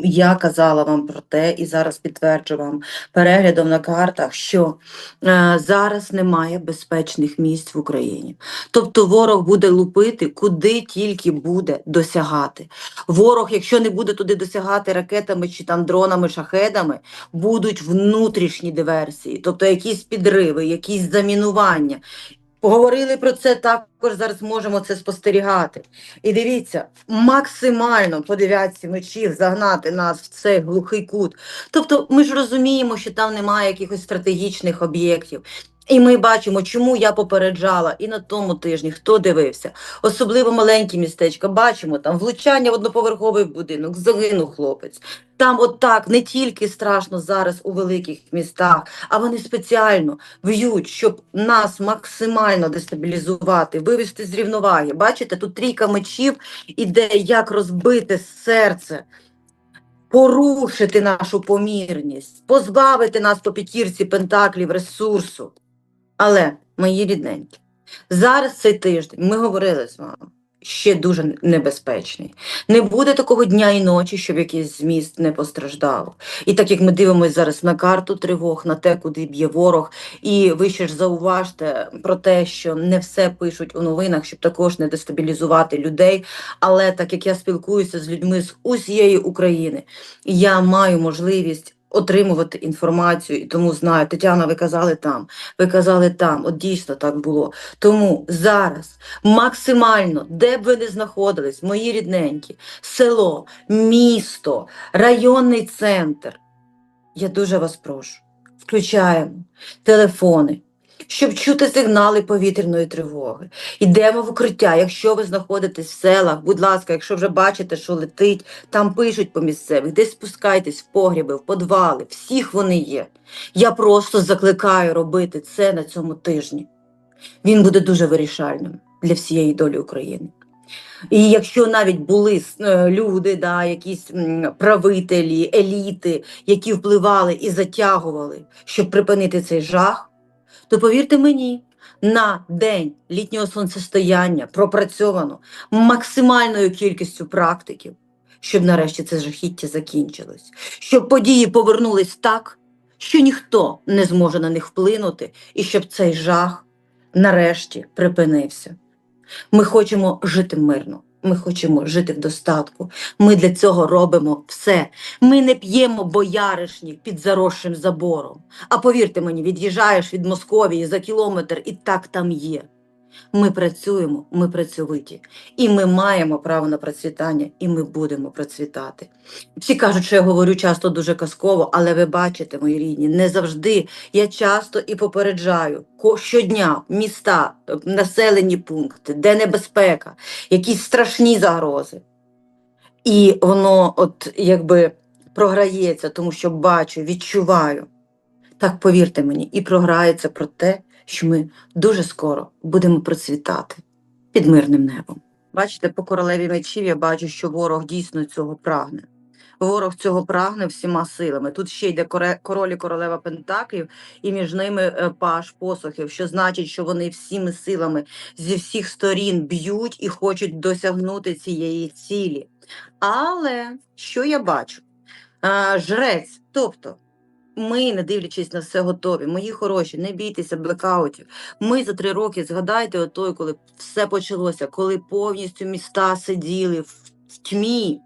Я казала вам про те і зараз підтверджу вам переглядом на картах, що е, зараз немає безпечних місць в Україні. Тобто ворог буде лупити, куди тільки буде досягати. Ворог, якщо не буде туди досягати ракетами чи там дронами, шахедами, будуть внутрішні диверсії, тобто якісь підриви, якісь замінування. Поговорили про це також. Зараз можемо це спостерігати. І дивіться, максимально по дев'ятці мечів загнати нас в цей глухий кут. Тобто, ми ж розуміємо, що там немає якихось стратегічних об'єктів. І ми бачимо, чому я попереджала і на тому тижні, хто дивився, особливо маленькі містечка. Бачимо там влучання в одноповерховий будинок, загинув хлопець. Там, от так, не тільки страшно зараз у великих містах, а вони спеціально б'ють, щоб нас максимально дестабілізувати, вивести з рівноваги. Бачите, тут трійка мечів іде, як розбити серце, порушити нашу помірність, позбавити нас по п'ятірці пентаклів ресурсу. Але, мої рідненькі, зараз цей тиждень ми говорили з вами. Ще дуже небезпечний. Не буде такого дня і ночі, щоб якийсь зміст не постраждав. І так як ми дивимося зараз на карту тривог, на те, куди б'є ворог, і ви ще ж зауважте про те, що не все пишуть у новинах, щоб також не дестабілізувати людей. Але так як я спілкуюся з людьми з усієї України, я маю можливість отримувати інформацію, і тому знаю, Тетяна, ви казали там, ви казали там, от дійсно так було. Тому зараз максимально, де б ви не знаходились, мої рідненькі, село, місто, районний центр. Я дуже вас прошу, включаємо телефони, щоб чути сигнали повітряної тривоги. Йдемо в укриття. Якщо ви знаходитесь в селах, будь ласка, якщо вже бачите, що летить, там пишуть по місцевих, десь спускайтесь в погріби, в подвали, всіх вони є. Я просто закликаю робити це на цьому тижні. Він буде дуже вирішальним для всієї долі України. І якщо навіть були е, люди, да, якісь правителі, еліти, які впливали і затягували, щоб припинити цей жах, то повірте мені, на день літнього сонцестояння пропрацьовано максимальною кількістю практиків, щоб нарешті це жахіття закінчилось, щоб події повернулись так, що ніхто не зможе на них вплинути, і щоб цей жах нарешті припинився. Ми хочемо жити мирно. Ми хочемо жити в достатку. Ми для цього робимо все. Ми не п'ємо бояришніх під заросшим забором. А повірте мені, від'їжджаєш від Московії за кілометр і так там є. Ми працюємо, ми працьовиті, і ми маємо право на процвітання, і ми будемо процвітати. Всі кажуть, що я говорю часто дуже казково, але ви бачите, мої рідні, не завжди. Я часто і попереджаю щодня міста, населені пункти, де небезпека, якісь страшні загрози. І воно, от якби програється, тому що бачу, відчуваю. Так повірте мені, і програється про те, що ми дуже скоро будемо процвітати під мирним небом. Бачите, по королеві мечів я бачу, що ворог дійсно цього прагне. Ворог цього прагне всіма силами. Тут ще йде король і королева Пентаклів, і між ними е, паш посохів, що значить, що вони всіми силами зі всіх сторін б'ють і хочуть досягнути цієї цілі. Але що я бачу? Жрець, тобто ми, не дивлячись на все готові, мої хороші, не бійтеся блекаутів. Ми за три роки згадайте отой, коли все почалося, коли повністю міста сиділи в тьмі.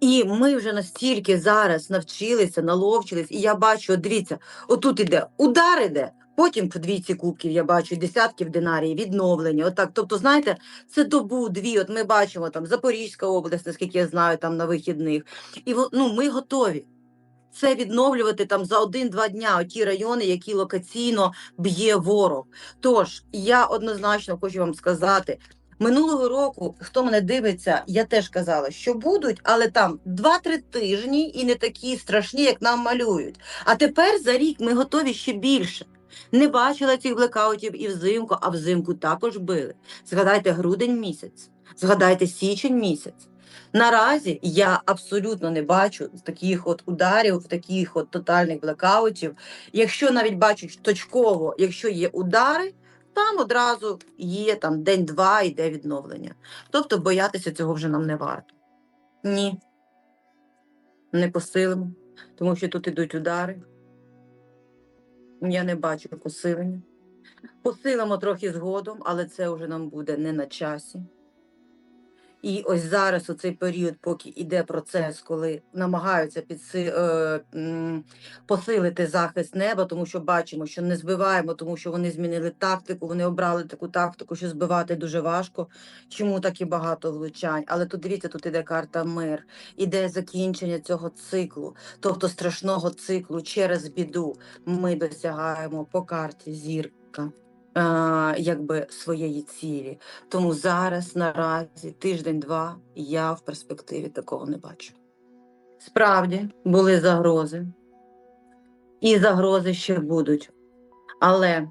І ми вже настільки зараз навчилися, наловчились, і я бачу, от дивіться, отут іде удар іде, потім по двійці кубків я бачу десятків динарій, відновлення. Отак. Тобто, знаєте, це добу, дві. От ми бачимо там Запорізька область, наскільки я знаю, там на вихідних. І ну, ми готові. Це відновлювати там за один-два дня ті райони, які локаційно б'є ворог. Тож я однозначно хочу вам сказати. Минулого року, хто мене дивиться, я теж казала, що будуть, але там 2-3 тижні і не такі страшні, як нам малюють. А тепер за рік ми готові ще більше. Не бачила цих блекаутів і взимку, а взимку також били. Згадайте грудень місяць, згадайте січень місяць. Наразі я абсолютно не бачу таких от ударів, таких от тотальних блекаутів. Якщо навіть бачу точково, якщо є удари, там одразу є там день-два йде відновлення. Тобто боятися цього вже нам не варто. Ні. не посилимо, тому що тут ідуть удари. Я не бачу посилення. Посилимо трохи згодом, але це вже нам буде не на часі. І ось зараз, у цей період, поки йде процес, коли намагаються підси... е, посилити захист неба, тому що бачимо, що не збиваємо, тому що вони змінили тактику, вони обрали таку тактику, що збивати дуже важко. Чому так і багато влучань? Але тут дивіться, тут іде карта мир, іде закінчення цього циклу, тобто страшного циклу через біду. Ми досягаємо по карті зірка. Е, Якби своєї цілі. Тому зараз наразі тиждень-два я в перспективі такого не бачу. Справді були загрози, і загрози ще будуть. Але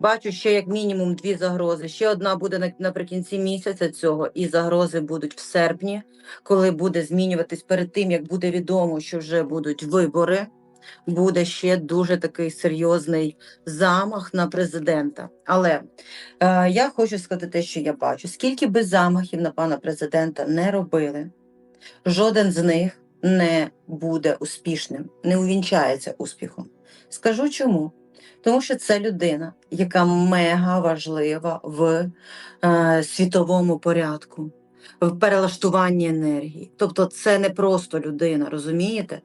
бачу ще як мінімум дві загрози. Ще одна буде наприкінці місяця цього, і загрози будуть в серпні, коли буде змінюватись перед тим, як буде відомо, що вже будуть вибори. Буде ще дуже такий серйозний замах на президента. Але Е, я хочу сказати те, що я бачу. Скільки би замахів на пана президента не робили, жоден з них не буде успішним, не увінчається успіхом. Скажу чому? Тому що це людина, яка мега важлива в е, світовому порядку, в перелаштуванні енергії. Тобто, це не просто людина, розумієте?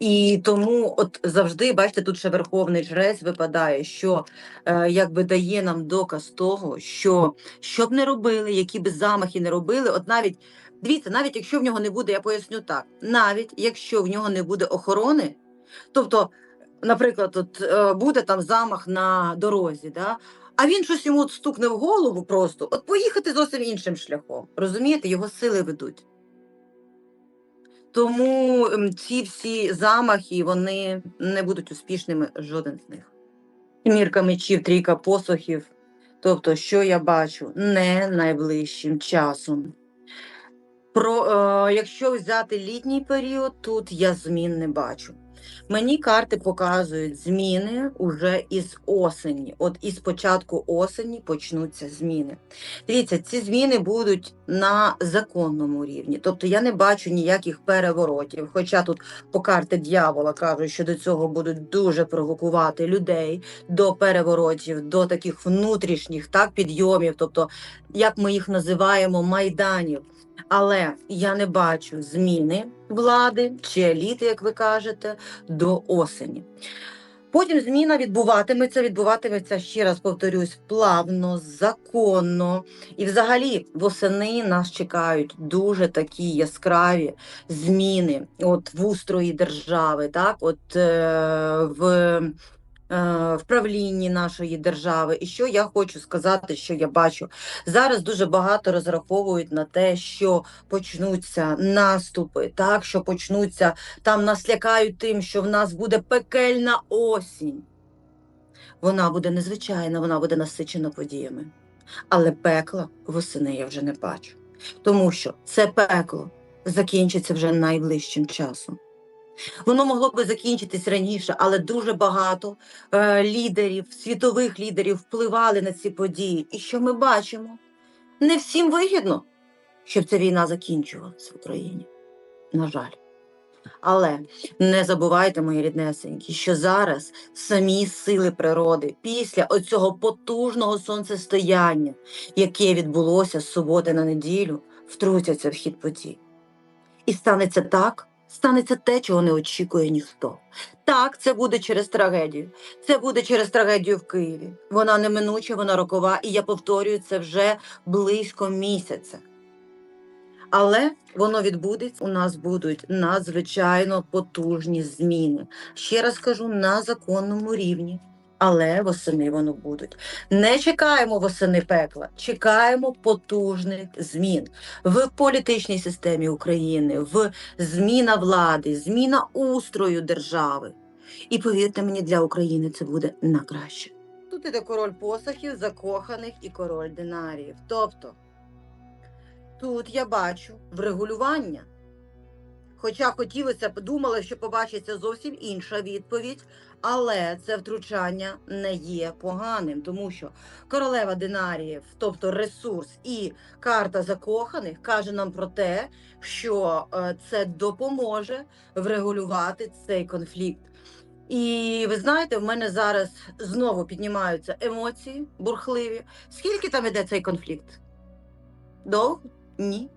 І тому, от завжди, бачите, тут ще верховний жрець випадає, що е, якби дає нам доказ того, що що б не робили, які б замахи не робили, от навіть дивіться, навіть якщо в нього не буде, я поясню так, навіть якщо в нього не буде охорони, тобто, наприклад, от е, буде там замах на дорозі, да, а він щось йому от стукне в голову просто, от поїхати зовсім іншим шляхом. Розумієте, його сили ведуть. Тому ці всі замахи вони не будуть успішними жоден з них. Мірка мечів, трійка посохів. Тобто, що я бачу, не найближчим часом. Про, е, якщо взяти літній період, тут я змін не бачу. Мені карти показують зміни уже із осені. От із початку осені почнуться зміни. Дивіться, ці зміни будуть на законному рівні. Тобто я не бачу ніяких переворотів. Хоча тут по карти дьявола кажуть, що до цього будуть дуже провокувати людей до переворотів, до таких внутрішніх так, підйомів, тобто, як ми їх називаємо, майданів. Але я не бачу зміни влади чи еліти, як ви кажете, до осені. Потім зміна відбуватиметься, відбуватиметься, ще раз повторюсь, плавно, законно. І взагалі восени нас чекають дуже такі яскраві зміни от в устрої держави, так, от е, в, в правлінні нашої держави. І що я хочу сказати, що я бачу. Зараз дуже багато розраховують на те, що почнуться наступи, так, що почнуться, там нас лякають тим, що в нас буде пекельна осінь. Вона буде незвичайна, вона буде насичена подіями. Але пекла восени я вже не бачу. Тому що це пекло закінчиться вже найближчим часом. Воно могло би закінчитись раніше, але дуже багато е, лідерів, світових лідерів впливали на ці події. І що ми бачимо? Не всім вигідно, щоб ця війна закінчувалася в Україні. На жаль. Але не забувайте, мої ріднесенькі, що зараз самі сили природи після оцього потужного сонцестояння, яке відбулося з суботи на неділю, втрутяться в хід подій. І станеться так, станеться те, чого не очікує ніхто. Так, це буде через трагедію. Це буде через трагедію в Києві. Вона неминуча, вона рокова, і я повторюю це вже близько місяця. Але воно відбудеться. У нас будуть надзвичайно потужні зміни. Ще раз кажу, на законному рівні. Але восени воно будуть. Не чекаємо восени пекла, чекаємо потужних змін в політичній системі України, в зміна влади, зміна устрою держави. І повірте мені, для України це буде на краще. Тут іде король посохів, закоханих і король динаріїв. Тобто тут я бачу врегулювання. Хоча хотілося б, думала, що побачиться зовсім інша відповідь, але це втручання не є поганим, тому що королева динаріїв, тобто ресурс і карта закоханих, каже нам про те, що е, це допоможе врегулювати цей конфлікт. І ви знаєте, в мене зараз знову піднімаються емоції бурхливі. Скільки там іде цей конфлікт? Довго? Ні.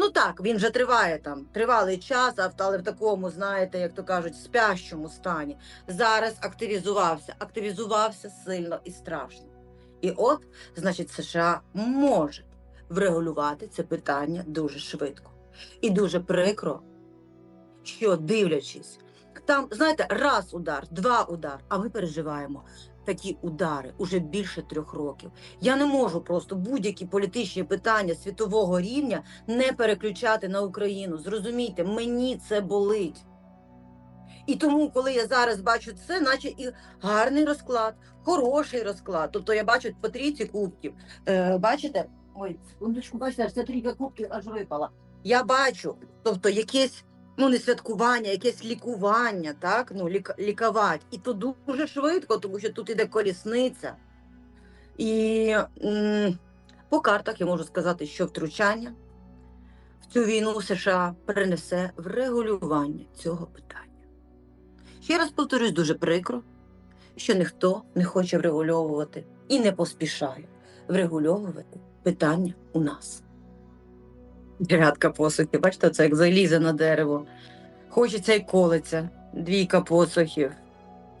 Ну так, він вже триває там тривалий час, але в такому, знаєте, як то кажуть, спящому стані. Зараз активізувався, активізувався сильно і страшно. І от, значить, США може врегулювати це питання дуже швидко. І дуже прикро, що дивлячись, там, знаєте, раз удар, два удар, а ми переживаємо такі удари уже більше трьох років. Я не можу просто будь-які політичні питання світового рівня не переключати на Україну. Зрозумійте, мені це болить. І тому, коли я зараз бачу це, наче і гарний розклад, хороший розклад. Тобто я бачу по трійці кубків. Е, бачите? Ой, секундочку, бачите, ця трійка кубків аж випала. Я бачу, тобто якесь ну не святкування, якесь лікування, так? Ну, лік, лікувати. І то дуже швидко, тому що тут іде колісниця. І м, по картах я можу сказати, що втручання в цю війну США принесе врегулювання цього питання. Ще раз повторюсь, дуже прикро, що ніхто не хоче врегульовувати і не поспішає врегульовувати питання у нас. Дев'ятка посухів, бачите, це як залізе на дерево. Хочеться й колиться. Двійка посухів.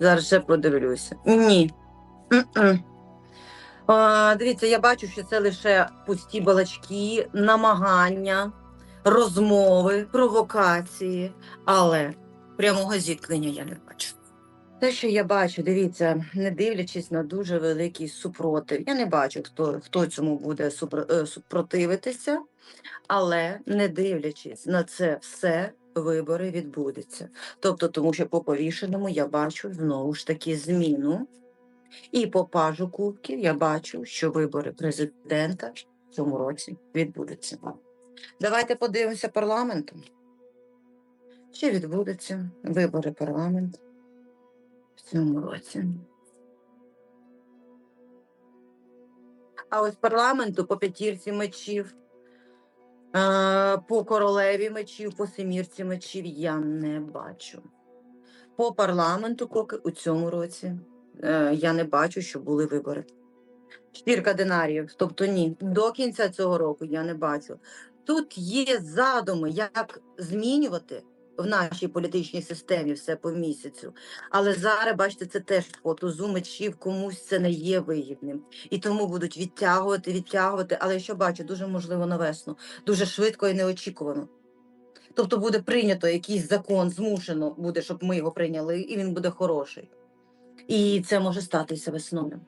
Зараз ще продивлюся. Ні. А, дивіться, я бачу, що це лише пусті балачки, намагання, розмови, провокації, але прямого зіткнення я не. Те, що я бачу, дивіться, не дивлячись на дуже великий супротив. Я не бачу, хто, хто цьому буде е, супротивитися, але не дивлячись на це все, вибори відбудуться. Тобто, тому що по повішеному я бачу знову ж таки зміну. І по пажу кубків я бачу, що вибори президента в цьому році відбудуться. Давайте подивимося парламентом. Чи відбудуться вибори парламенту в цьому році? А ось парламенту по п'ятірці мечів, по королеві мечів, по семірці мечів я не бачу. По парламенту поки у цьому році е, я не бачу, що були вибори. Чотирка динаріїв, тобто ні, до кінця цього року я не бачу. Тут є задуми, як змінювати в нашій політичній системі все по місяцю. Але зараз, бачите, це теж по тузу комусь це не є вигідним. І тому будуть відтягувати, відтягувати. Але що бачу, дуже можливо на весну, дуже швидко і неочікувано. Тобто буде прийнято якийсь закон, змушено буде, щоб ми його прийняли, і він буде хороший. І це може статися весною.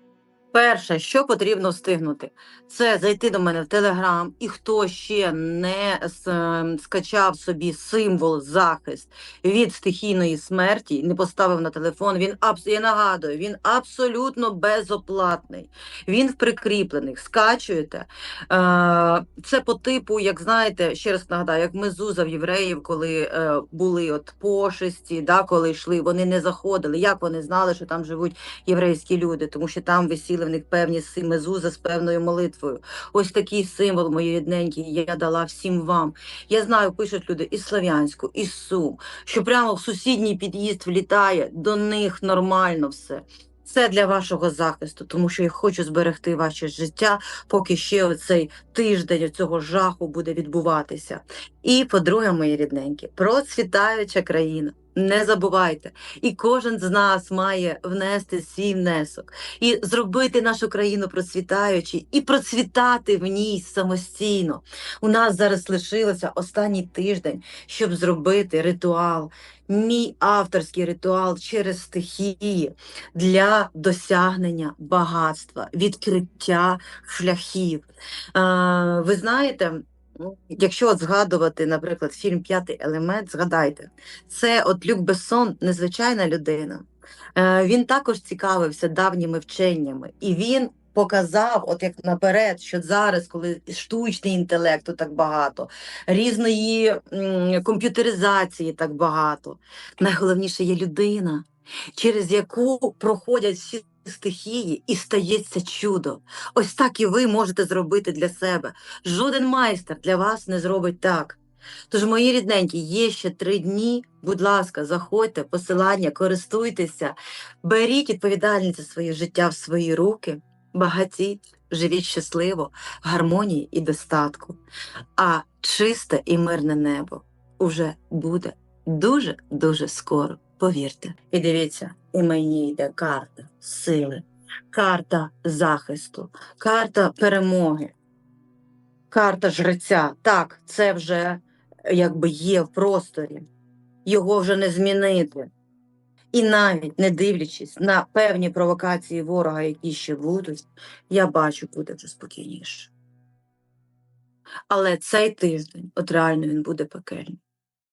Перше, що потрібно встигнути, це зайти до мене в Телеграм, і хто ще не ем, скачав собі символ захист від стихійної смерті, не поставив на телефон. Він я нагадую, він абсолютно безоплатний. Він в прикріплених. Скачуєте. Е, Це по типу, як знаєте, ще раз нагадаю, як мезуза в євреїв, коли е, були от пошесті, да, коли йшли, вони не заходили. Як вони знали, що там живуть єврейські люди, тому що там висіли в них певні мезузи з певною молитвою. Ось такий символ, мої рідненькі, я дала всім вам. Я знаю, пишуть люди із Слов'янську, із Сум, що прямо в сусідній під'їзд влітає, до них нормально все. Це для вашого захисту, тому що я хочу зберегти ваше життя, поки ще оцей тиждень цього жаху буде відбуватися. І, по-друге, мої рідненькі, процвітаюча країна. Не забувайте, і кожен з нас має внести свій внесок і зробити нашу країну процвітаючою і процвітати в ній самостійно. У нас зараз лишилося останній тиждень, щоб зробити ритуал, мій авторський ритуал через стихії для досягнення багатства, відкриття шляхів. Ви знаєте, якщо от згадувати, наприклад, фільм П'ятий елемент, згадайте, це от Люк Бессон, незвичайна людина. Е, Він також цікавився давніми вченнями, і він показав, от як наперед, що зараз, коли штучний інтелекту так багато, різної комп'ютеризації так багато, найголовніше є людина, через яку проходять всі стихії і стається чудо. Ось так і ви можете зробити для себе. Жоден майстер для вас не зробить так. Тож, мої рідненькі, є ще три дні. Будь ласка, заходьте, посилання, користуйтеся, беріть відповідальність за своє життя в свої руки, багатіть, живіть щасливо, в гармонії і достатку. А чисте і мирне небо уже буде дуже-дуже скоро. Повірте. І дивіться, і мені йде карта сили, карта захисту, карта перемоги, карта жреця. Так, це вже якби є в просторі. Його вже не змінити. І навіть не дивлячись на певні провокації ворога, які ще будуть, я бачу, буде вже спокійніше. Але цей тиждень, от реально він буде пекельний.